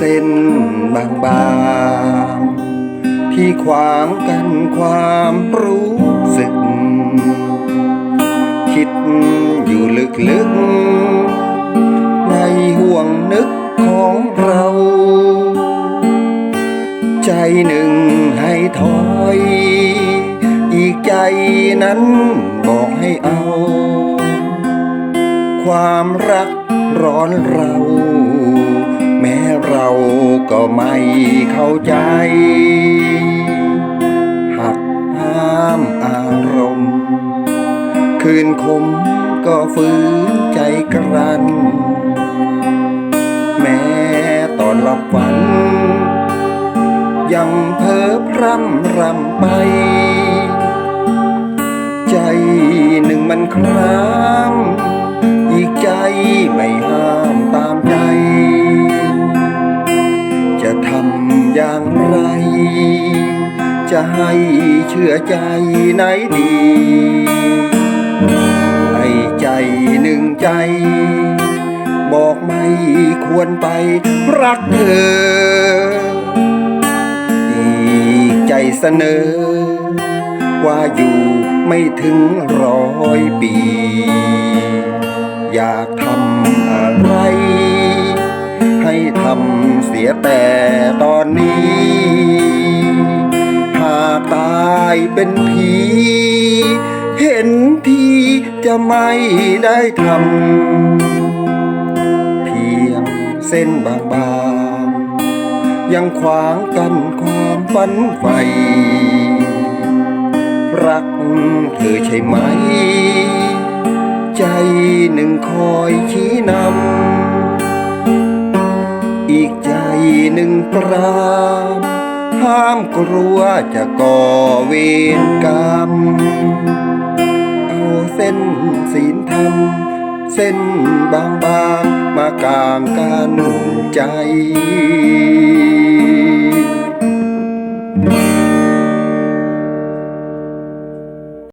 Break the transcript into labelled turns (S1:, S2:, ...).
S1: เส้นบางๆ ที่ขวางกันความรู้สึก คิดอยู่ลึกๆ ในห่วงนึกของเรา ใจหนึ่งให้ถอย อีกใจนั้นบอกให้เอา ความรักร้อนเรา แม้เราก็ไม่เข้าใจ หักห้ามอารมณ์ คืนคมก็ฝืนใจกรัน แม้ตอนหลับฝัน ยังเพ้อพร่ำรำไป ใจหนึ่งมันคราม อีกใจไม่ห้า อย่างไร จะให้เชื่อใจไหนดีให้ใจหนึ่งใจ บอกไม่ควรไปรักเธอ อีกใจเสนอ ว่าอยู่ไม่ถึงร้อยปี อยากทำอะไรให้ทำเสียแต่ เป็นผี เห็นทีจะไม่ได้ทำ เพียงเส้นบางๆ ยังขวางกันความฝันใฝ่รักเธอใช่ไหม ใจหนึ่งคอยชี้นำ อีกใจหนึ่งปราม ห้ามกลัวจะก่อเวรกรรม เอาเส้นศีลธรรม เส้นบางๆมากางกันใจ